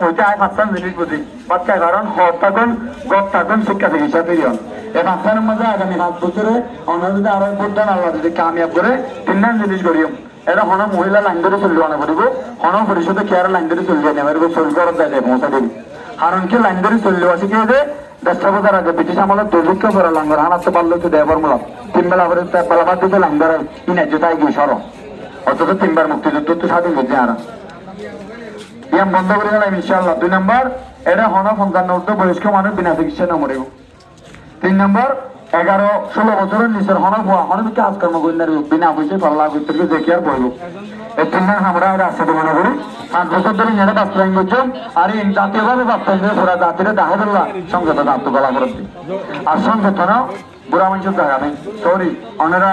আয় পাঁচটা জিনিস বুঝি বাচ্চা কারণ হর থাকুন গপ থাকুন শিক্ষা চিকিৎসা পিরিয়ন এই পাঁচটার মধ্যে আগামী পাঁচ বছরে অন্য যদি আরও বুদ্ধান আল্লাহ যদি কামিয়াব করে তিনটা জিনিস করিও এটা হন মহিলা লাইন ধরে চলিব না করিব হন পরিষদে কেয়ার লাইন ধরে চলিব নেবার চলি করত দেয় পৌঁছা দিবি। কারণ কি লাইন ধরে চললে আছে কি যে দশটা বছর আগে ব্রিটিশ আমলের দুর্ভিক্ষ করে লাঙ্গর হানাতে পারল তো দেবার মূলক তিন বেলা করে বেলাবার দিতে লাঙ্গর ইনার্য তাই গিয়ে সর। অথচ তিনবার মুক্তিযুদ্ধ তো স্বাধীন করছে আর ইয়াম বন্ধ করে গেলাম ইনশাল্লাহ দুই নম্বর এটা হন পঞ্চান্ন উর্ধ বয়স্ক মানুষ বিনা চিকিৎসা না মরিব তিন নম্বর এগারো ষোলো বছরের নিচের হন ভুয়া হন কাজকর্ম কন্যার বিনা পয়সা পাল্লা করতে দেখি আর বলব এই তিন আমরা রাস্তাতে মনে করি। পাঁচ বছর ধরে করছেন আর এই জাতীয়ভাবে বাস্তবায়ন করে পুরা জাতিরে দাহদুল্লাহ সংসদ দান্ত গলা করে আর বুড়া মানুষের নেই সরি অনেরা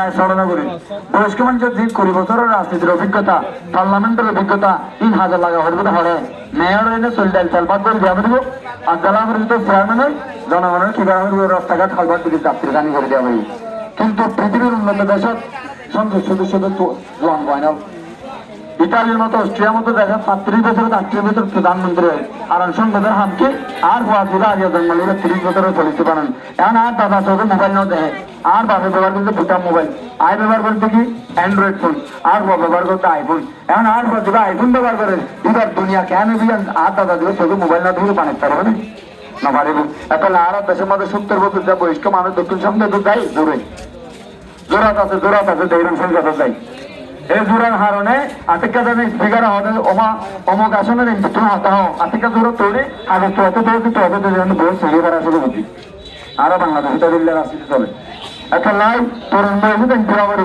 করি। বয়স্ক মানুষের কুড়ি বছরের রাজনীতির অভিজ্ঞতা, পার্লামেন্টের অভিজ্ঞতা, তিন হাজার লাগা হলে হরে মেয়র এনে চলডাল চালবাদ করে দেওয়া দিব আর জেলা পরিষদ চেয়ারম্যানের জনগণের হইব রাস্তাঘাট খালবাদ দিকে যাত্রী গানি করে দেওয়া কিন্তু পৃথিবীর উন্নত দেশত সংসদ সদস্যদের জোয়ান হয় ইতালির মতো অস্ট্রিয়ার মতো দেখা পাত্রিশ বছর আটত্রিশ বছর প্রধানমন্ত্রী হয় আর সংসদের হামকে আর বাজুরা আগে জঙ্গলের তিরিশ বছরের চলিতে পারেন এখন আর দাদা চোখে মোবাইল না দেখে। আর বাপে ব্যবহার করতে ভুটান মোবাইল আই ব্যবহার করতে কি? অ্যান্ড্রয়েড ফোন আর ব্যবহার করতে আইফোন এখন আর বাজুরা আইফোন ব্যবহার করে। এবার দুনিয়া কেন বিয়ান আর দাদা দিলে চোখে মোবাইল না দিয়ে বানাতে পারবে না। না পারিব এখন আর দেশের মধ্যে সত্তর বছর যা বয়স্ক মানুষ দক্ষিণ সঙ্গে তো দেয় জোরে জোরাত আছে জোরাত আছে দেড় সংখ্যা দেয়। এই জোরার হারণে আতিকা জানে স্পিকার হবে ওমা হও আতিকা জোর তোড়ে আগে তো এত তোড়ে তো যেন বই সেরে করা শুরু করছি আরও বাংলাদেশ এটা দিল্লি তোর